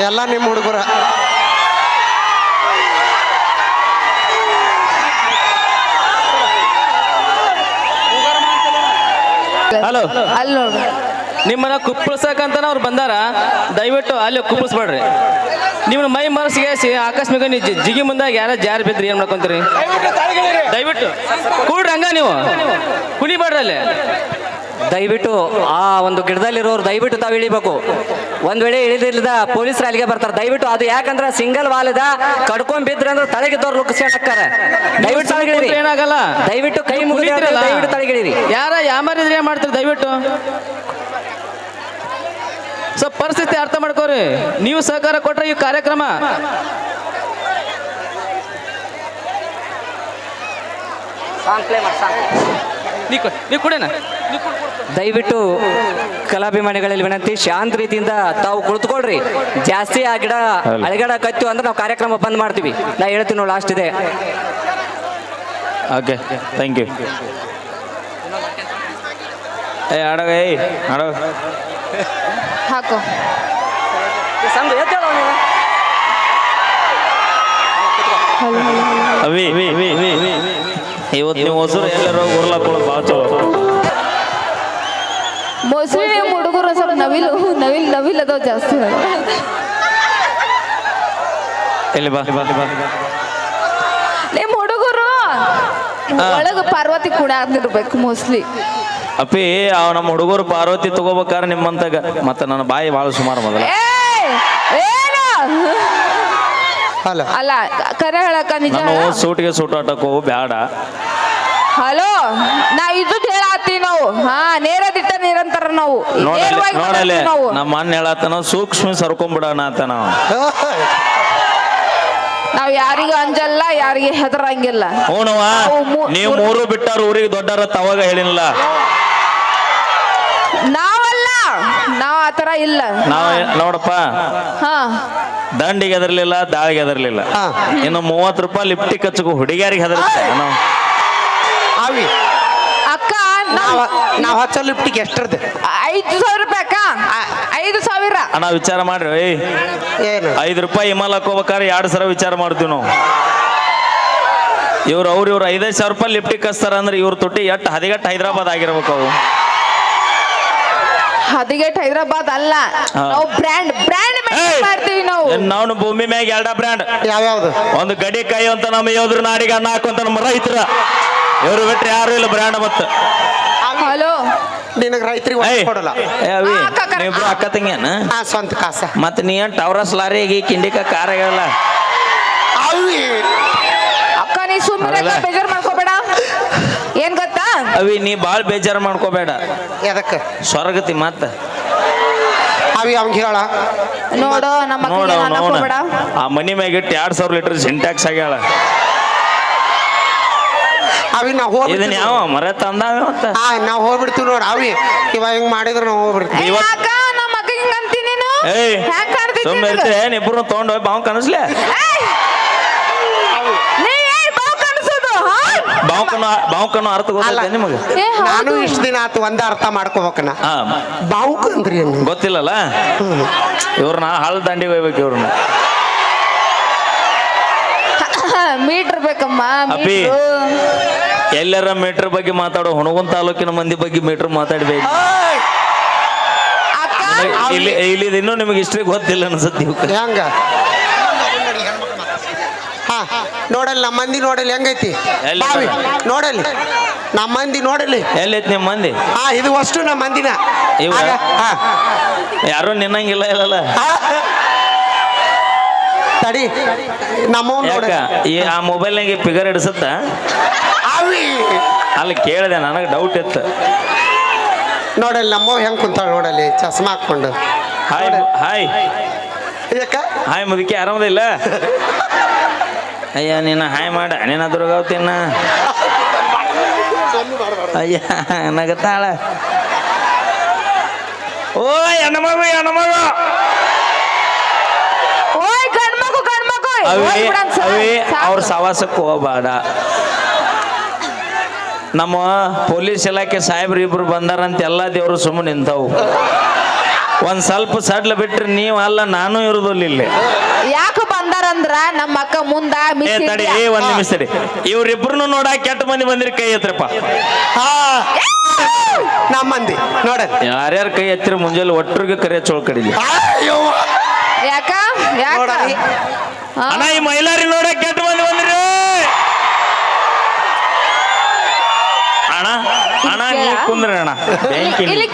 ಎಲ್ಲ ನಿಮ್ಮ ಹುಡುಗರ. ಹಲೋ. ಅಲ್ಲಿ ನಿಮ್ಮನ್ನ ನಿಮ್ಮನ್ನ ಕುಪ್ಪಳ್ಸಕಂತ ಅವ್ರು ಬಂದಾರ ದಯವಿಟ್ಟು ಅಲ್ಲಿ ಕುಪ್ಪಳಿಸ್ಬೇಡ್ರಿ. ನಿಮ್ಮನ್ನ ಮೈ ಮನಸ್ಸಿಗೆ ಆಕಸ್ಮಿಕ ನೀವು ಜಿಗಿ ಮುಂದಾಗ ಯಾರ ಜಾರಿ ಬಿದ್ರಿ ಏನ್ ಮಾಡ್ಕೊಂತೀರಿ? ದಯವಿಟ್ಟು. ಕೂಡ್ರಿ ಹಂಗ ನೀವು. ಕುಣಿಬೇಡ್ರಿ ಅಲ್ಲಿ. ದಯವಿಟ್ಟು ಆ ಒಂದು ಗಿಡದಲ್ಲಿರೋರು ದಯವಿಟ್ಟು ತಾವು ಇಳಿಬೇಕು. ಒಂದ್ ವೇಳೆ ಇಳಿದಿಲ್ಲದ ಪೊಲೀಸರು ಅಲ್ಲಿಗೆ ಬರ್ತಾರೆ. ದಯವಿಟ್ಟು ಅದು ಯಾಕಂದ್ರೆ ಸಿಂಗಲ್ ವಾಲದ ಕಡ್ಕೊಂಡ್ ಬಿದ್ರೆ ಅಂದ್ರೆ ತಳಗಿದ್ದವ್ರು ಲುಕ್ಸ್ಯಾಕರ ದಯವಿಟ್ಟು ತಳಗಿಳಿರಿ ಏನಾಗಲ್ಲ? ದಯವಿಟ್ಟು ಕೈ ಮುಗಿದ್ರೆ? ದಯವಿಟ್ಟು ತಳಗಿಳಿರಿ ಯಾರ ಯಾಮಾರಿದ್ರೆ ಏನ್ ಮಾಡ್ತೀರಿ ದಯವಿಟ್ಟು? ಸೊ ಪರಿಸ್ಥಿತಿ ಅರ್ಥ ಮಾಡ್ಕೋರಿ. ನೀವು ಸಹಕಾರ ಕೊಟ್ರೆ ಈ ಕಾರ್ಯಕ್ರಮ. ನೀ ಕೊ- ನೀ ಕುಡೇನ? ದಯವಿಟ್ಟು ಕಲಾಭಿಮಾನಿಗಳಲ್ಲಿ ವಿನಂತಿ ಶಾಂತ ರೀತಿಯಿಂದ ತಾವು ಕುಳಿತುಕೊಳ್ರಿ. ಜಾಸ್ತಿ ಆ ಗಿಡ ಅಳಗಡ ಕತ್ತು ಅಂದ್ರೆ ನಾವು ಕಾರ್ಯಕ್ರಮ ಬಂದ್ ಮಾಡ್ತೀವಿ. ನಾ ಹೇಳ್ತೀನಿ ನೋಡಿ ಲಾಸ್ಟ್ ಇದೆ. ಓಕೆ ಥ್ಯಾಂಕ್ ಯು ಏ ಏಯ್ ಆಡೋ. ಹಾಕು. ಸಂದು ಎದ್ದೇಳು ಅವಿ. ಇವತ್ತು ನೀವು ಹೊಸರು ಎಲ್ಲರೂ ಉರ್ಲಾಕೊಳ್ಳೋದು ಭಾಳ ಚಲೋ. ಮೋಸ್ಟ್ಲಿ ನಿಮ್ಮ ಹುಡುಗರು ಸ್ವಲ್ಪ ನವಿಲು ನವಿಲ್ ನವಿಲ್ ಅದಾವ ಜಾಸ್ತಿ ಇಲ್ಲಿ ಬಾ. ಬಾ ಬಾ ನಿಮ್ಮ ಹುಡುಗರು ಒಳಗ ಪಾರ್ವತಿ ಕೂಡ ಆಗ್ತಿರ್ಬೇಕು ಮೋಸ್ಟ್ಲಿ ಅಪ್ಪಿ ಅವ ನಮ್ಮ ಹುಡುಗರು ಪಾರ್ವತಿ ತಗೋಬೇಕಾರೆ ನಿಮ್ಮಂತಾಗ. ಮತ್ತೆ ನನ್ನ ಬಾಯಿ ಭಾಳ ಸುಮಾರು ಮೊದಲ. ಏನು? ಅಲ್ಲ. ಅಲ್ಲ ಕರೆ ಹೇಳಕ್ಕ ನಿಜ? ನಾನು ಸೂಟಿಗೆ ಸೂಟ್ ಆಟಕ್ಕೋ ಬೇಡ ಹಲೋ ನಾವ್ ಇದು ಹೇಳತ್ತೀವಿ ನಾವು. ಹಾ ನೇರ ದಿಟ್ಟ ನಿರಂತರ ನಾವು. ನೋಡಲಿ ನೇರವಾಗಿ ಮಾತಾಡ್ತೀವಿ ನಾವು. ನಮ್ಮ ಅಣ್ಣ ಹೇಳತ್ತನ ಸೂಕ್ಷ್ಮ ಸರ್ಕೊಂಡ್ಬಿಡೋಣ ಅಂತ ನಾವು. ನಾವ್ ಯಾರಿಗೂ ಅಂಜಲ್ಲ ಯಾರಿಗೆ ಹೆದರಂಗಿಲ್ಲ. ಹ್ಞೂನವ ನಾವು ಮೂ- ನೀವು ಮೂರು ಬಿಟ್ಟಾರ ಊರಿಗೆ ದೊಡ್ಡರ ತವಾಗ ಹೇಳಿಲ್ಲ ನಾವಲ್ಲ ನಾವ್ ಆತರ ಇಲ್ಲ. ನಾವು ನೋಡಪ್ಪ. ಹಾ. ದಂಡಿಗೆ ಹೆದರ್ಲಿಲ್ಲ ದಾಳಿಗೆ ಹೆದರ್ಲಿಲ್ಲ. ಹಾ. ಇನ್ನು ಮೂವತ್ತು ರೂಪಾಯಿ ಲಿಪ್ಟಿಕ್ ಕಚ್ಚಕು ಹುಡುಗಿಯರಿಗೆ ಹೆದರ್ತಾರೆ ನಾವು ಅಕ್ಕ ನಾವ್ ನಾವ್ ನಾವ್ ಹಚ್ಚೋ ಲಿಫ್ಟಿಗೆ ಎಷ್ಟರದ್ದು? ಐದು ಸಾವಿರ ರೂಪಾಯಿ ಅಕ್ಕ. ಐದು ಸಾವಿರ. ಅಣ್ಣ ವಿಚಾರ ಮಾಡ್ರಿ ಏಯ್. ಏನು? ಐದು ರೂಪಾಯಿ ಹಿಮಾಲಯಕ್ಕೆ ಹೋಗ್ಬೇಕಾದ್ರೆ ಎರಡು ಸಲ ವಿಚಾರ ಮಾಡ್ತೀವಿ ನಾವು. ಇವ್ರು ಅವ್ರು ಇವ್ರು ಐದೈದು ಸಾವಿರ ರೂಪಾಯಿ ಲಿಫ್ಟಿಕ್ ಹಚ್ತಾರ ಅಂದ್ರೆ ಇವ್ರ ತುಟ್ಟಿ ಎಟ್ಟು ಹದಿಗೆಟ್ಟು ಹೈದರಾಬಾದ್ ಆಗಿರ್ಬೇಕು ಅವು ಹದಿಗೆಟ್ ಹೈದರಾಬಾದ್ ಅಲ್ಲ. ನಾವು ಬ್ರ್ಯಾಂಡ್ ಬ್ರ್ಯಾಂಡ್! ಮಾಡ್ತೀವಿ ನಾವು. ನಾವು ಭೂಮಿ ಮ್ಯಾಗ ಎರಡ ಬ್ರ್ಯಾಂಡ್? ಯಾವ್ಯಾವ್ದು? ಒಂದು ಗಡಿ ಕೈ ಅಂತ ನಮ್ಮ ಯೋದ್ರ ನಾಡಿಗೆ ಅನ್ನ ಹಾಕುವಂತ ನಮ್ಮ ರೈತರ. ಇವರು ಬಿಟ್ರೆ ಯಾರು ಇಲ್ಲ ಬ್ರ್ಯಾಂಡ್ ಮತ್ತೆ. ಹಲೋ. ನಿನಗೆ ರೈತರಿಗೆ ಕೊಡಲ್ಲ. ಆ, ಅಕ್ಕ, ತಂಗಿಯನ? ಸ್ವಂತ ಕಾಸ. ಮತ್ತೆ ನೀ ಏನ್ ಟವರಸ್ ಲಾರಿಗೆ ಕಿಂಡಿಕ ಕಾರ್ ಆಗ್ಯಾವಲ್ಲ? ಅವಿ! ಅಕ್ಕ ನೀ ಸುಮ್ಮನೆ? ಬೇಜಾರ್ ಅವಿ ನೀ ಬಾಳ್ ಬೇಜಾರು ಮಾಡ್ಕೋಬೇಡ. ಎದಕ್ಕೆ? ಸ್ವರ್ಗತಿ ಮತ್ತ. ಅವಿ ಅವಂಗ ಹೇಳ. ನೋಡು ನಮ್ಮ ನೋಡ ನೋಡ ಆ ಮನಿ ಮ್ಯಾಗ ಇಟ್ಟು ಎರಡ್ ಸಾವಿರ ಲೀಟರ್ ಸಿಂಟ್ಯಾಕ್ಸ್ ಆಗ್ಯಾಳ. ಅವಿ ನಾವು ಇದನ್ನ ಹೋಗ್ಬಿಡ್ತೀವಿ ಯಾವ ಮರ ತಂದಾವ ಮತ್ತ? ಹಾ ನಾವು ಹೋಗ್ಬಿಡ್ತೀವಿ ನೋಡಿ. ಅವಿ ಇವ ಹಿಂಗ್ ಮಾಡಿದ್ರೆ ನಾವು ಹೋಗ್ಬಿಡ್ತೀವಿ. ಇವತ್ತು ಇವತ್- ನಮ್ಮ ಅಕ್ಕ ಹಿಂಗ ಅಂತೀನಿ ನೀನು? ಏಯ್ ಸುಮ್ಮನೆ ನಿನಗೆ? ಇರ್ತೆ ಇಬ್ರು ತಗೊಂಡು ಹೋಗಿ ಬಾವು ಕನಸ್ಲೆ ಏಯ್! ನೀ ಏನ್ ಬಾವ್ ಕಾಣಿಸೋದು ಹಾ? ಬಾವುಕನು ಅರ್ಥ ಗೊತ್ತಿಲ್ಲ ನಿಮಗೆ ಏ, ಹೌದು. ನಾನು ಇಷ್ಟ ದಿನ ಆತು ಒಂದ ಅರ್ಥ ಮಾಡ್ಕೋಬೇಕನ ಹಾ ಬಾವುಕ ಅಂದ್ರಿ ಏನು? ಗೊತ್ತಿಲ್ಲಲ್ಲ ಇವ್ರನ್ನ ಹಾಳು ದಂಡಿ ಹೋಗ್ಬೇಕು ಇವ್ರನ್ನ ಮೀಟರ್ ಬೇಕಮ್ಮ ಅಪ್ಪಿ. ಮೀಟ್ರು. ಎಲ್ಲರ ಮೀಟರ್ ಬಗ್ಗೆ ಮಾತಾಡೋ ಹುಣಗುನ್ ತಾಲೂಕಿನ ಮಂದಿ ಬಗ್ಗೆ ಮೀಟರ್ ಮಾತಾಡ್ಬೇಕು ಅಕ್ಕ ಇಲ್ಲಿ ಇಲ್ಲಿ ಇನ್ನೂ ನಿಮಗೆ ಇಷ್ಟ್ರಿ ಗೊತ್ತಿಲ್ಲ ಅನ್ಸುತ್ತೆ ಇವ್ಕ. ಹೆಂಗ ಹಾ ನೋಡಲ್ಲಿ ನಮ್ಮ ಮಂದಿ ನೋಡಲ್ಲಿ ಹೆಂಗೈತಿ? ಎಲ್ಲಿ? ಬಾವಿ. ನೋಡಲ್ಲಿ. ನಮ್ಮ ಮಂದಿ ನೋಡಲಿ ಎಲ್ಲೈತಿ ನಿಮ್ಮ ಮಂದಿ? ಹಾ ಇದು ಅಷ್ಟು ನಮ್ಮ ಮಂದಿನ. ಇವ? ಆಗ, ಹಾ. ಯಾರು ನಿನ್ನಂಗಿಲ್ಲ ಇಲ್ಲ ಹಾ. ತಡಿ ನಮ್ಮ ಆ ಮೊಬೈಲ್ ಈ ಆ ಮೊಬೈಲ್ನಾಗೆ ಫಿಗರ್ ಹಿಡಿಸುತ್ತ? ಅವಿ ಅಲ್ಲಿ ಕೇಳಿದೆ ನನಗೆ ಡೌಟ್ ಇತ್ತು. ನೋಡಲ್ಲಿ ನಮ್ಮವ್ ಹೆಂಗ್ ಕುಂತಾಳ ನೋಡಲ್ಲಿ? ಚಸ್ಮಾ ಹಾಕೊಂಡು ಹಾಯ್ ಹಾಯ್ ಯಾಕ ಹಾಯ್ ಮುದುಕಿ ಆರಾಮದಿಲ್ಲ? ಅಯ್ಯ ನೀನು ಹಾಯ್ ಮಾಡ. ನೀನು ದುರ್ಗಾವತಿನ ಅಯ್ಯ ನಗತಾಳ. ಓ ಹೆಣ್ಮಗು ಹೆಣ್ಮಗು ಅವಿ. ಅವ್ರ ಸವಾಸಕ್ಕೆ ಹೋಗಬೇಡ. ನಮ್ಮ ಪೊಲೀಸ್ ಇಲಾಖೆ ಸಾಹೇಬ್ರು ಇಬ್ರು ಬಂದಾರಂತ ಎಲ್ಲ ದೇವರು ಸುಮ್ಮನೆ ನಿಂತವು. ಒಂದ್ ಸ್ವಲ್ಪ ಸಡ್ಲ ಬಿಟ್ರೆ ನೀವು ಅಲ್ಲ ನಾನು ಇರುದಿಲ್ಲ ಇಲ್ಲಿ. ಯಾಕ ಬಂದಾರಂದ್ರ ನಮ್ಮ ಅಕ್ಕ ಮುಂದ ಏ ಮಿಸ್ ತಡಿ ಇಂಡಿಯಾ. ಏ ಒಂದ್ ನಿಮಿಷ ತಡಿ. ಇವ್ರಿಬ್ರು ನೋಡ ಕೆಟ್ಟ ಮಂದಿ ಬಂದಿರಿ ಕೈ ಎತ್ರಪ್ಪ ಹಾ. ನಮ್ಮ ಮಂದಿ ನೋಡ ಯಾರ್ಯಾರ ಕೈ ಎತ್ತಿರ ಮುಂಜಾನೆ ಒಟ್ಟರಿಗೆ ಕರೆ ಚೋಳ್ ಕಡಿಲಿ. ಯಾಕ? ಯಾಕ? ನೋಡರಿ. ಹಾ? ಅಣ್ಣ ಈ ಮೈಲಾರಿ ನೋಡ ಕೆಟ್ಟ ಮಂದಿ ಬಂದಿರಿ. ಅಣ್ಣ ಅಣ್ಣ ನೀ ಕುಂದ್ರಿ ಅಣ್ಣ. ಇಲ್ಲಿ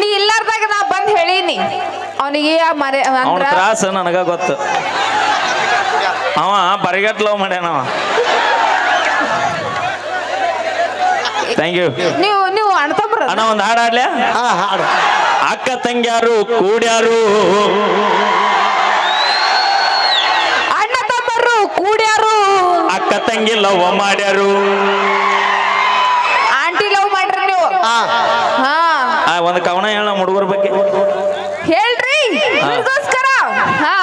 ನೀ ಇಲ್ಲಾರ್ದಾಗ ನಾ ಬಂದ್ ಹೇಳೀನಿ. ಅವನಿಗೆ ಮರೆ ಅವನ ಅಂದ್ರ ತ್ರಾಸ ನನಗ ಗೊತ್ತು. ಅವ ಬರಿಗಟ್ ಲವ್ ಮಾಡ್ಯಾನವ ಥ್ಯಾಂಕ್ ಯು ನೀವು ನೀವು ಅಣ್ತಂಬ್ರ ಅಣ್ಣ ಒಂದು ಹಾಡು ಆಡ್ಲ್ಯಾ ಹಾ ಹಾಡು. ಅಕ್ಕ ತಂಗ್ಯಾರು ಕೂಡ್ಯಾರು. ಅಣ್ಣ ತಮ್ಮರು ಕೂಡ್ಯಾರು. ಅಕ್ಕ ತಂಗಿ ಲವ್ ಮಾಡ್ಯಾರು. ಆಂಟಿ ಲವ್ ಮಾಡ್ರಿ ನೀವು. ಹಾ. ಹಾ. ಒಂದು ಕವನ ಹೇಳ ಹುಡುಗರ ಬಗ್ಗೆ. ಹೇಳ್ರಿ. ನಿಮ್ಗೋಸ್ಕರ ಹಾ.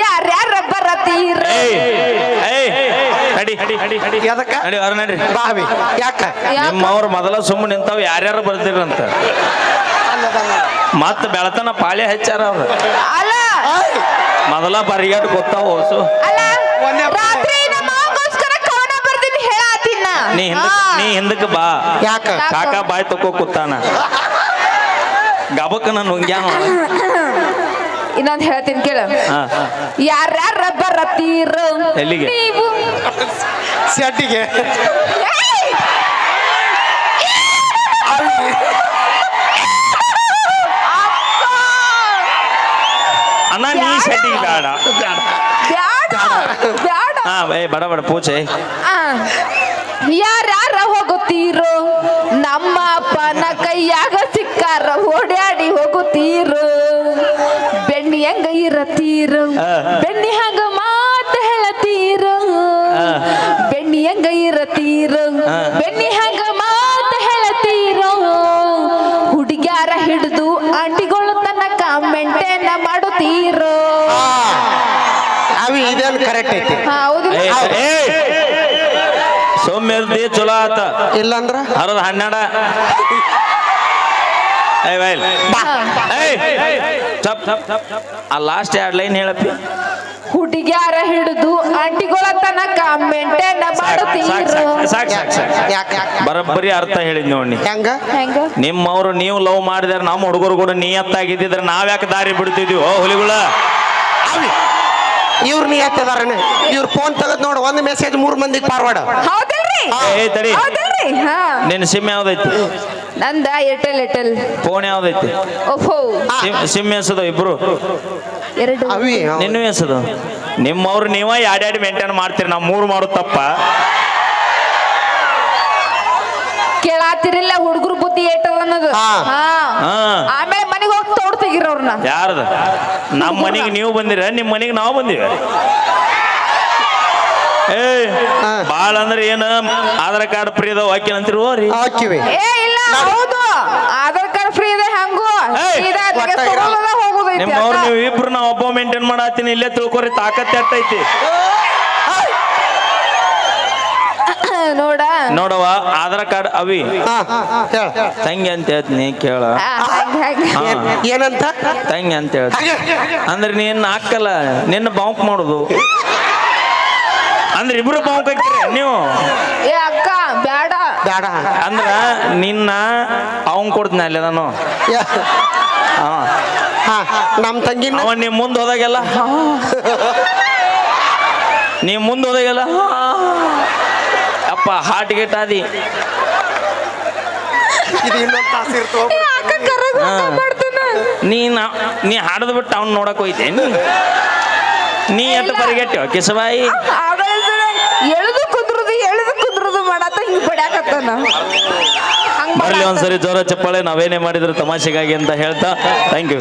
ಯಾರ್ಯಾರ ಬರತೀರ? ಎದಕ್ಕ? ಬಾವಿ. ಯಾಕ? ನಿಮ್ಮವ್ರ ಮೊದಲ ಸುಮ್ಮನೆ ನಿಂತಾವ್ ಯಾರ್ಯಾರು ಬರ್ತೀರಂತ ಮತ್ತ ಬೆಳತನ ಪಾಳೆ ಹಚ್ಚಾರ ಅವ್ರು. ಮೊದಲ ಬರಿಗಾಟ್ ಗೊತ್ತಾವ ಹೊಸು. ನೀ ಹಿಂದಕ್ ನೀ ಹಿಂದಕ್ಕೆ ಬಾ. ಯಾಕ? ಕಾಕ ಬಾಯ್ ತಕೋ ಕೂತಾನ. ಗಬಕ್ಕನ ನುಂಗ್ಯಾನ ಇನ್ನೊಂದ್ ಹೇಳ್ತೀನಿ ಕೇಳ. ಹಾ ಯಾರ್ಯಾರ ಬರತೀರ ಎಲ್ಲಿಗೆ? ನೀವು. ಸೆಟ್ಟಿಗೆ ಏಯ್! ಅಕ್ಕ! ಅಣ್ಣ ನೀ ಸೆಟ್ಟಿಗೆ ಬೇಡ ಬ್ಯಾಡ. ಬ್ಯಾಡ ಹಾ ಏ ಬಡ ಬಡ ಪೂಜೆ. ಯಾರ್ಯಾರ ಹೋಗುತ್ತೀರೋ ನಮ್ಮ ಅಪ್ಪನ ಕೈಯಾಗ ಸಿಕ್ಕಾರ ಓಡ್ಯಾಡಿ ಬೆಣ್ಣಿ ಹಾಗ ಇರತೀರೋ ಆ. ಬೆಣ್ಣಿ ಹಂಗ ಮಾತು ಹೇಳತೀರ. ಬೆಣ್ಣಿ ಹಂಗ ಇರತೀರ. ಬೆಣ್ಣಿ ಹಂಗ ಮಾತು ಹೇಳತೀರ? ಹುಡುಗ್ಯಾರ ಹಿಡಿದು ಆಂಟಿಗಳು ತನಕ ಮೆಂಟೇನ ಮಾಡುತ್ತೀರ? ಅವಿ ಕರೆಕ್ಟ್ ಐತಿ. ಹೌದು. ಏ ಸೌಮ್ಯ ಚಲೋ ಆತ. ಇಲ್ಲಂದ್ರ? ಹರದ ಹನ್ನೆರಡ. ಆ ಲಾಸ್ಟ್ ಎರಡು ಲೈನ್ ಹೇಳಪ್ಪಿ. ಹುಡುಗ್ಯಾರ ಹಿಡಿದು ಆಂಟಿಗಳ ತನಕ ಮೆಂಟೇನ ಬರೋಬ್ಬರಿ ಅರ್ಥ ಹೇಳಿದ್ ನೋಡಿ ಹೆಂಗ? ಹೆಂಗ? ನಿಮ್ಮವ್ರು ನೀವು ಲವ್ ಮಾಡಿದ್ರೆ ನಮ್ಮ ಹುಡುಗರು ಕೂಡ ನಿಯತ್ತಾಗಿದ್ದಿದ್ರೆ ನಾವ್ಯಾಕೆ ದಾರಿ ಬಿಡ್ತಿದ್ವಿ? ಓ ಹುಲಿಗಳ. ಇವ್ರು ಇವ್ರ ನೀ ಎತ್ತದಾರನ ಇವ್ರ ಫೋನ್ ತೆಗೆದ್ ನೋಡು ಒಂದು ಮೆಸೇಜ್ ಮೂರ್ ಮಂದಿಗೆ ಫಾರ್ವರ್ಡ್ ತಡಿ. ಹೌದಿಲ್ರಿ ಹಾ. ನಿನ್ನ ಸಿಮ್ ಯಾವ್ದೈತಿ? ನಂದ ಏರ್ಟೆಲ್ ಏರ್ಟೆಲ್ ಫೋನ್ ಯಾವ್ದೈತಿ? ಓಹೋ ಸಿಮ್ ಸಿಮ್ ಎಸದ ಇಬ್ರು. ಎರಡು. ಅವಿ ನಿನ್ನೂ ಎಸದು ನಿಮ್ಮವ್ರು ನೀವ ಯಾಡ್ಯಾಡಿ ಮೇಂಟೈನ್ ಮಾಡ್ತೀರಿ? ನಾವು ಮೂರು ಮಾಡೋ ತಪ್ಪ. ಕೇಳಾತಿರಿಲ್ಲ ಹುಡುಗರು ಬುದ್ಧಿ ಏಟದ ಅನ್ನೋದು. ಹಾ. ಹಾ. ಹಾ. ಆಮೇಲೆ ಮನೆಗೆ ಹೋಗಿ ತೋಡ್ ತೆಗಿರೋರ್ನ ಯಾರದು? ನಮ್ಮ ಮನೆಗೆ ನೀವು ಬಂದಿರ? ನಿಮ್ಮ ಮನೆಗೆ ನಾವು ಬಂದಿವಿ. ಏ. ಬಾಳ ಅಂದ್ರೆ ಏನ? ಆಧಾರ್ ಕಾರ್ಡ್ ಫ್ರೀ ಅದಾವ ಹಾಕಿನ ಅಂತೀರಿ? ಹೋರಿ ಹಾಕಿವಿ. ಏ ಇಲ್ಲ ಹೌದು. ಆಧಾರ್ ಕಾರ್ಡ್ ಫ್ರೀ ಇದೆ ಹಂಗು. ಸೀದಾ ಅಲ್ಲಿಗೆ ನಿಮ್ಮವ್ರು ನೀವು ಇಬ್ರು ನಾವು ಒಬ್ಬ ಮೇಂಟೈನ್ ಮಾಡತ್ತೀನಿ ಇಲ್ಲೇ ತಿಳ್ಕೊರಿ ತಾಕತ್ ಎಟ್ಟೈತಿ ನೋಡ. ನೋಡವ ಆಧಾರ್ ಕಾರ್ಡ್ ಅವಿ. ತಂಗಿ ಅಂತ ಹೇಳ್ತೀನಿ ಕೇಳ. ಏನಂತ? ತಂಗಿ ಅಂತ ಹೇಳ್ತೀನಿ ಅಂದ್ರೆ ನೀನ್ ಹಾಕಲ್ಲ ನಿನ್ನ ಬಾಂಕ್ ಮಾಡುದು. ಅಂದ್ರೆ ಇಬ್ರು ನೀವು? ಏ ಅಕ್ಕ ಬೇಡ ಬೇಡ ಅಂದ್ರ ನಿನ್ನ ಅವನ್ ಕೊಡ್ತೀನಿ ಅಲ್ಲಿ ನಾನು. ಯಾ- ಹಾ. ಹಾ ನಮ್ ತಂಗಿ ಅವ ನಿಮ್ ಮುಂದೆ ಹೋದಾಗೆಲ್ಲ. ನೀವ್ ಮುಂದೆ ಹೋದಾಗೆಲ್ಲ. ಅಪ್ಪ ಹಾರ್ಟ್ ಗೇಟ್ ಆದಿ ಇದು ಇನ್ನೊಂದ್ ತಾಸು ಹಾ. ನೀ ಹಾಡದ್ ಬಿಟ್ಟು ಅವ್ನ್ ನೋಡಕ್ ಹೋಯ್ತೇನಿ? ನೀ ಎಂತ ಎಟ್ಟು ಪರಿಗೆಟ್ಟಿವ ಕಿಸಬಾಯಿ? ಹಂಗ್ ಬರ್ಲಿ ಒಂದ್ಸರಿ ಜೋರ ಚಪ್ಪಾಳೆ ನಾವೇನೇ ಮಾಡಿದ್ರು ತಮಾಷೆಗಾಗಿ ಅಂತ ಹೇಳ್ತಾ ಥ್ಯಾಂಕ್ ಯು